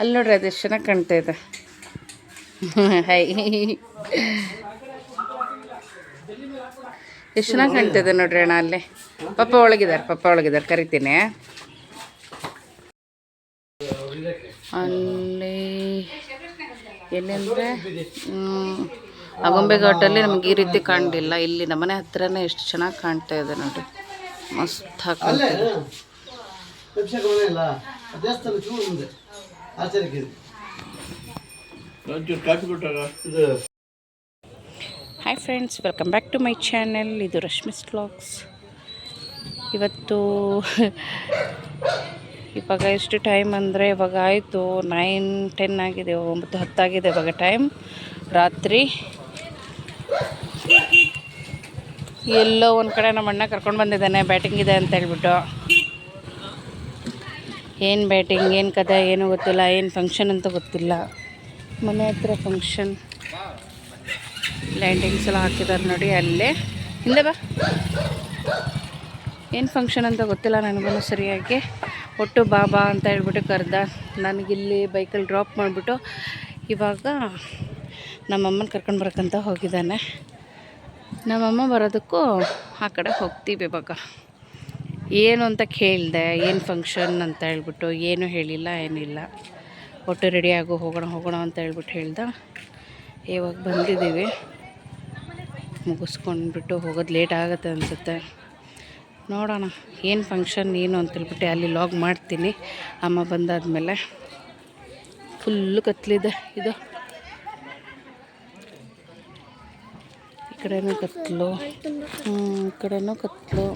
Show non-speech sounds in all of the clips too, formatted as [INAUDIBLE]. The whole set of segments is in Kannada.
ಅಲ್ಲಿ ನೋಡ್ರಿ, ಅದು ಎಷ್ಟು ಚೆನ್ನಾಗಿ ಕಾಣ್ತಾ ಇದೆ. ಹೈ. ಎಷ್ಟು ಚೆನ್ನಾಗಿ ಕಾಣ್ತಿದೆ ನೋಡ್ರಿ ಅಣ್ಣ ಅಲ್ಲಿ. ಪಪ್ಪ ಒಳಗಿದ್ದಾರೆ ಪಪ್ಪ ಒಳಗಿದ್ದಾರೆ, ಕರಿತೀನಿ. ಅಲ್ಲಿ ಎಲ್ಲಿ ಅಂದರೆ ಅಗೊಂಬೆ ಘಾಟಲ್ಲಿ ನಮ್ಗೆ ಈ ರೀತಿ ಕಾಣಲಿಲ್ಲ. ಇಲ್ಲಿ ನಮ್ಮನೆ ಹತ್ರನೇ ಎಷ್ಟು ಚೆನ್ನಾಗಿ ಕಾಣ್ತಾ ಇದೆ ನೋಡ್ರಿ. ಮಸ್ತ್ ಕಾಣ್ತಾ ಒಂಚೂರು ಕಾಫಿ ಕೊಟ್ಟಾಗ ಇದು. Hi friends welcome back to my channel ಇದು ರಶ್ಮಿಸ್ ವ್ಲಾಗ್ಸ್ ಇವತ್ತು [LAUGHS] ಇವಾಗ ಎಷ್ಟು ಟೈಮ್ ಅಂದರೆ ಇವಾಗ ಆಯಿತು ನೈನ್ ಟೆನ್ ಆಗಿದೆ ಒಂಬತ್ತು ಹತ್ತಾಗಿದೆ ಇವಾಗ ಟೈಮ್ ರಾತ್ರಿ ಎಲ್ಲೋ ಒಂದು ಕಡೆ ನಮ್ಮ ಅಣ್ಣ ಕರ್ಕೊಂಡು ಬಂದಿದ್ದಾನೆ ಬ್ಯಾಟಿಂಗ್ ಇದೆ ಅಂತ ಹೇಳ್ಬಿಟ್ಟು. ಏನು ಬ್ಯಾಟಿಂಗ್ ಏನು ಕತೆ ಏನು ಗೊತ್ತಿಲ್ಲ, ಏನು ಫಂಕ್ಷನ್ ಅಂತ ಗೊತ್ತಿಲ್ಲ. ಮನೆ ಹತ್ರ ಫಂಕ್ಷನ್ ಲೈಟಿಂಗ್ಸ್ ಎಲ್ಲ ಹಾಕಿದ್ದಾರೆ ನೋಡಿ, ಅಲ್ಲೇ. ಹಿಂದೆ ಬಾ. ಏನು ಫಂಕ್ಷನ್ ಅಂತ ಗೊತ್ತಿಲ್ಲ ನನಗೂ ಸರಿಯಾಗಿ. ಒಟ್ಟು ಬಾಬಾ ಅಂತ ಹೇಳ್ಬಿಟ್ಟು ಕರೆದ. ನನಗಿಲ್ಲಿ ಬೈಕಲ್ಲಿ ಡ್ರಾಪ್ ಮಾಡಿಬಿಟ್ಟು ಇವಾಗ ನಮ್ಮಮ್ಮನ ಕರ್ಕೊಂಡು ಬರೋಕ್ಕಂತ ಹೋಗಿದ್ದಾನೆ. ನಮ್ಮಮ್ಮ ಬರೋದಕ್ಕೂ ಆ ಕಡೆ ಹೋಗ್ತೀವಿ ಇವಾಗ. ಏನು ಅಂತ ಕೇಳಿದೆ, ಏನು ಫಂಕ್ಷನ್ ಅಂತ ಹೇಳ್ಬಿಟ್ಟು, ಏನು ಹೇಳಿಲ್ಲ, ಏನಿಲ್ಲ. ಒಟ್ಟು ರೆಡಿಯಾಗು ಹೋಗೋಣ ಹೋಗೋಣ ಅಂತ ಹೇಳ್ಬಿಟ್ಟು ಹೇಳ್ದ. ಇವಾಗ ಬಂದಿದ್ದೀವಿ. ಮುಗಿಸ್ಕೊಂಡ್ಬಿಟ್ಟು ಹೋಗೋದು ಲೇಟ್ ಆಗುತ್ತೆ ಅನಿಸುತ್ತೆ. ನೋಡೋಣ, ಏನು ಫಂಕ್ಷನ್ ಏನು ಅಂತ ಹೇಳ್ಬಿಟ್ಟು ಅಲ್ಲಿ ಲಾಗ್ ಮಾಡ್ತೀನಿ. ಅಮ್ಮ ಬಂದಾದಮೇಲೆ ಫುಲ್ಲು ಕತ್ಲಿದೆ ಇದು. ಈ ಕಡೆನೂ ಕತ್ಲು ಈ ಕಡೆನೂ ಕತ್ಲು.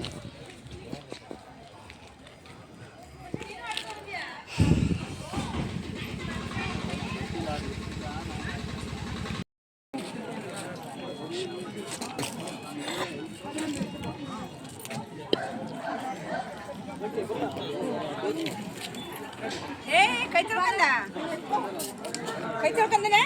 ಕೈ ತೊಳ್ಕಂದ ಕೈ ತೊಳ್ಕಂದನೆ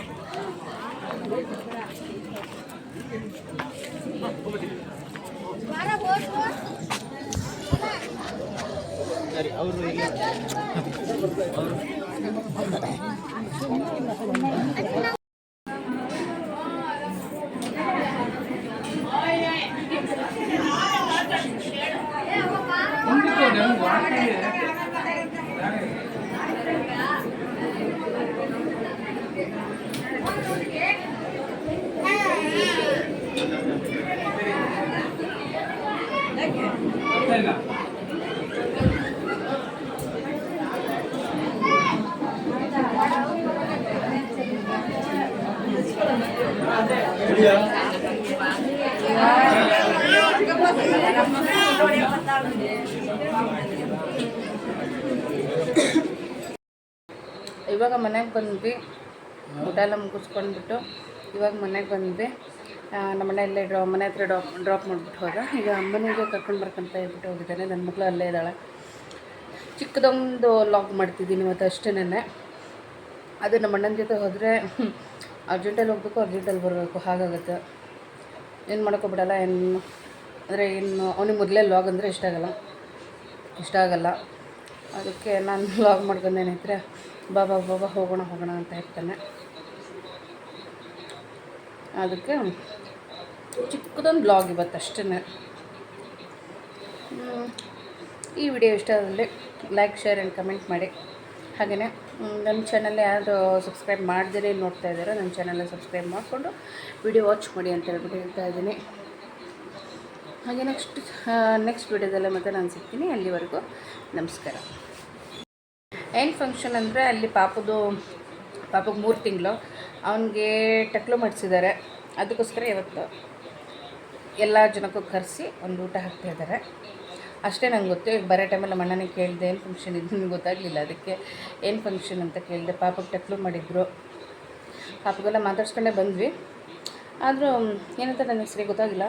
ಇವಾಗ ಮನೆಗೆ ಬಂದ್ವಿ. ಊಟ ಎಲ್ಲ ಮುಗಿಸ್ಕೊಂಡ್ಬಿಟ್ಟು ಇವಾಗ ಮನೆಗೆ ಬಂದ್ವಿ. ನಮ್ಮ ಮನೆಯಲ್ಲೇ ಡ್ರಾ, ಮನೆ ಹತ್ರ ಡ್ರಾಪ್ ಡ್ರಾಪ್ ಮಾಡಿಬಿಟ್ಟು ಹೋದ. ಈಗ ಅಮ್ಮನಿಗೆ ಕರ್ಕೊಂಡು ಬರ್ಕಂತ ಹೇಳ್ಬಿಟ್ಟು ಹೋಗಿದ್ದಾನೆ. ನನ್ನ ಮಗಳು ಅಲ್ಲೇ ಇದ್ದಾಳೆ. ಚಿಕ್ಕದೊಂದು ಲಾಗ್ ಮಾಡ್ತಿದ್ದೀನಿ ಇವತ್ತು ಅಷ್ಟೇನೆ ಅದು ನಮ್ಮ ಅಣ್ಣನ ಜೊತೆ ಹೋದರೆ ಅರ್ಜೆಂಟಲ್ಲಿ ಹೋಗಬೇಕು ಅರ್ಜೆಂಟಲ್ಲಿ ಬರಬೇಕು. ಹಾಗಾಗುತ್ತೆ. ಏನು ಮಾಡೋಕ್ಕೋಗ್ಬಿಡಲ್ಲ ಏನು, ಅಂದರೆ ಇನ್ನು ಅವನಿಗೆ ಮೊದಲೇ ಲಾಗ್ ಅಂದರೆ ಇಷ್ಟ ಆಗಲ್ಲ. ಇಷ್ಟ ಆಗಲ್ಲ. ಅದಕ್ಕೆ ನಾನು ಲಾಗ್ [LAUGHS] ಮಾಡ್ಕೊಂಡೇನಿದ್ರೆ ಬಾಬಾ ಬಾಬಾ ಹೋಗೋಣ ಹೋಗೋಣ ಅಂತ ಹೇಳ್ತಾನೆ. ಅದಕ್ಕೆ ಚಿಕ್ಕದೊಂದು ಬ್ಲಾಗ್ ಇವತ್ತು ಅಷ್ಟೇ ಈ ವಿಡಿಯೋ ಇಷ್ಟ ಆದರೆ ಲೈಕ್ ಶೇರ್ ಆ್ಯಂಡ್ ಕಮೆಂಟ್ ಮಾಡಿ. ಹಾಗೆಯೇ ನನ್ನ ಚಾನಲ್ ಯಾರು ಸಬ್ಸ್ಕ್ರೈಬ್ ಮಾಡ್ದೇ ನೋಡ್ತಾ ಇದ್ದಾರೋ ನನ್ನ ಚಾನಲ್ನ ಸಬ್ಸ್ಕ್ರೈಬ್ ಮಾಡಿಕೊಂಡು ವಿಡಿಯೋ ವಾಚ್ ಮಾಡಿ ಅಂತ ಹೇಳ್ಬಿಟ್ಟು ಹೇಳ್ತಾ ಇದ್ದೀನಿ. ಹಾಗೆ ನೆಕ್ಸ್ಟ್ ನೆಕ್ಸ್ಟ್ ವಿಡಿಯೋದಲ್ಲೇ ಮತ್ತೆ ನಾನು ಸಿಗ್ತೀನಿ. ಅಲ್ಲಿವರೆಗೂ ನಮಸ್ಕಾರ. ಏನು ಫಂಕ್ಷನ್ ಅಂದರೆ ಅಲ್ಲಿ ಪಾಪದು, ಪಾಪಗೆ ಮೂರು ತಿಂಗಳು. ಅವನಿಗೆ ಟಕ್ಲು ಮಾಡಿಸಿದ್ದಾರೆ ಅದಕ್ಕೋಸ್ಕರ ಇವತ್ತು ಎಲ್ಲ ಜನಕ್ಕೂ ಕರೆಸಿ ಒಂದು ಊಟ ಹಾಕ್ತಾ ಇದ್ದಾರೆ. ಅಷ್ಟೇ ನಂಗೆ ಗೊತ್ತು, ಈಗ ಬರೋ ಟೈಮಲ್ಲಿ ನಮ್ಮ ಕೇಳಿದೆ, ಏನು ಫಂಕ್ಷನ್ ಇದು ನನಗೆ ಗೊತ್ತಾಗಲಿಲ್ಲ. ಅದಕ್ಕೆ ಏನು ಫಂಕ್ಷನ್ ಅಂತ ಕೇಳಿದೆ, ಪಾಪಕ್ಕೆ ಟಕ್ಲು ಮಾಡಿದ್ರು. ಪಾಪಗೆಲ್ಲ ಮಾತಾಡ್ಸ್ಕೊಂಡೇ ಬಂದ್ವಿ. ಆದರೂ, ಏನಂತ ನನಗೆ ಸರಿ ಗೊತ್ತಾಗಿಲ್ಲ.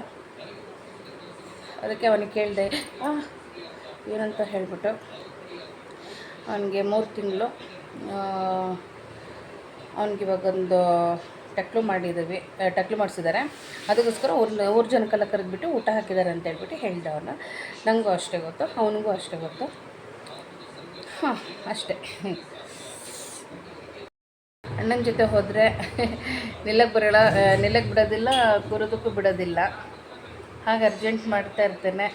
ಅದಕ್ಕೆ ಅವನಿಗೆ ಕೇಳಿದೆ ಏನಂತ ಹೇಳಿಬಿಟ್ಟು. ಅವನಿಗೆ ಮೂರು ತಿಂಗಳು ಅವನಿಗೆ ಇವಾಗೊಂದು ಟಕ್ಲು ಮಾಡಿದ್ದೀವಿ ಟಕ್ಲು ಮಾಡಿಸಿದ್ದಾರೆ ಅದಕ್ಕೋಸ್ಕರ ಅವ್ರ ಊರು ಜನಕ್ಕೆಲ್ಲ ಕರೆದ್ಬಿಟ್ಟು ಊಟ ಹಾಕಿದ್ದಾರೆ ಅಂತ ಹೇಳ್ಬಿಟ್ಟು ಹೇಳಿದೆ ಅವ್ರನ್ನ. ನನಗೂ ಅಷ್ಟೇ ಗೊತ್ತು, ಅವನಿಗೂ ಅಷ್ಟೇ ಗೊತ್ತು. ಹಾಂ, ಅಷ್ಟೇ. ಅಣ್ಣನ ಜೊತೆ ಹೋದರೆ ನಿಲ್ಲಕ್ಕೆ ಬರೋಲ್ಲ ನಿಲ್ಲಕ್ಕೆ ಬಿಡೋದಿಲ್ಲ ಕೂರೋದಕ್ಕೂ ಬಿಡೋದಿಲ್ಲ. ಹಾಗೆ ಅರ್ಜೆಂಟ್ ಮಾಡ್ತಾ ಇರ್ತೇನೆ.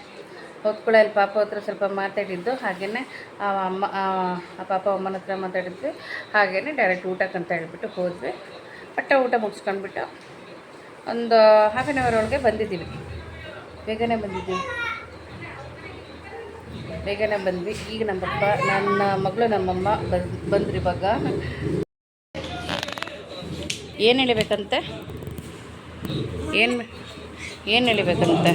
ಅಲ್ಲಿ ಪಾಪ ಹತ್ರ ಸ್ವಲ್ಪ ಮಾತಾಡಿದ್ದು ಹಾಗೆಯೇ ಆ, ಅಮ್ಮ, ಆ ಪಾಪ ಅಮ್ಮನ ಹತ್ರ ಮಾತಾಡಿದ್ವಿ ಹಾಗೆಯೇ ಡೈರೆಕ್ಟ್ ಊಟಕ್ಕಂತ ಹೇಳ್ಬಿಟ್ಟು ಹೋದ್ವಿ. ಪಟ್ಟ ಊಟ ಮುಗಿಸ್ಕೊಂಡ್ಬಿಟ್ಟು ಒಂದು ಹಾಫ್ ಆನ್ ಅವರ್ ಒಳಗೆ ಬಂದಿದ್ದೀವಿ. ಬೇಗನೆ ಬಂದಿದ್ದೀವಿ. ಬೇಗನೆ ಬಂದ್ವಿ. ಈಗ ನಮ್ಮಪ್ಪ ನನ್ನ ಮಗಳು ನಮ್ಮಮ್ಮ ಬಂದು ಬಂದ್ರಿ ಇವಾಗ. ಏನು ಹೇಳಿಬೇಕಂತೆ? ಏನು ಏನು ಹೇಳಿಬೇಕಂತೆ?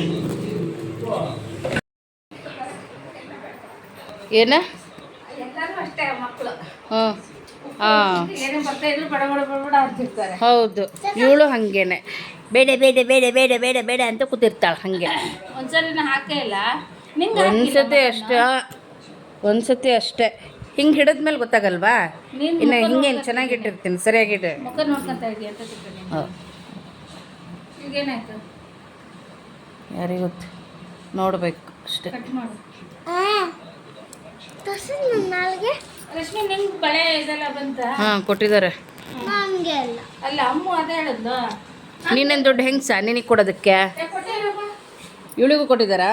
ಏನ? ಹ್ಞೂ ಹೌದು. ಇವಳು ಹಾಗೇನೆ. ಬೇಡ ಬೇಡ ಬೇಡ ಬೇಡ ಬೇಡ ಬೇಡ ಅಂತ ಕೂತಿರ್ತಾಳೆ ಹಾಗೆ. ಒಂದ್ಸರಿ ನಾ ಹಾಕೇ ಇಲ್ಲ. ನಿಂಗೆ ಒಂದ್ಸತಿ ಅಷ್ಟೇ. ಒಂದ್ಸತಿ ಅಷ್ಟೇ. ಹಿಂಗೆ ಹಿಡಿದ್ಮೇಲೆ ಗೊತ್ತಾಗಲ್ವಾ? ಇನ್ನ ಇನ್ನು ಹಿಂಗೆ ಚೆನ್ನಾಗಿಟ್ಟಿರ್ತೀನಿ ಸರಿಯಾಗಿಟ್ಟು ಮುಖ ನೋಡ್ಕೊಂತ ಇದೀಯ ಅಂತ ತಿಳ್ಕೊಂಡೆ ಹೌದು. ಈಗೇನಾಯ್ತು? ಯಾರಿಗೂ ಗೊತ್ತು? ನೋಡ್ಬೇಕು ಅಷ್ಟೇ. ಕಟ್ ಮಾಡು. ರಶ್ಮಿ ನಿಂಗೆ ಬಳೆ ಇದೆಲ್ಲ ಬಂತ? ಹಾಂ ಕೊಟ್ಟಿದ್ದಾರೆ. ಅಲ್ಲ. ಅಮ್ಮ ಅದೇ ಹೇಳಿದ್ಲು. ನೀನೇನು ದೊಡ್ಡ ಹೆಂಗ್ಸ? ನಿನಗೆ ಕೊಡೋದಕ್ಕೆ. ಇವಳಿಗೂ ಕೊಟ್ಟಿದ್ದಾರಾ?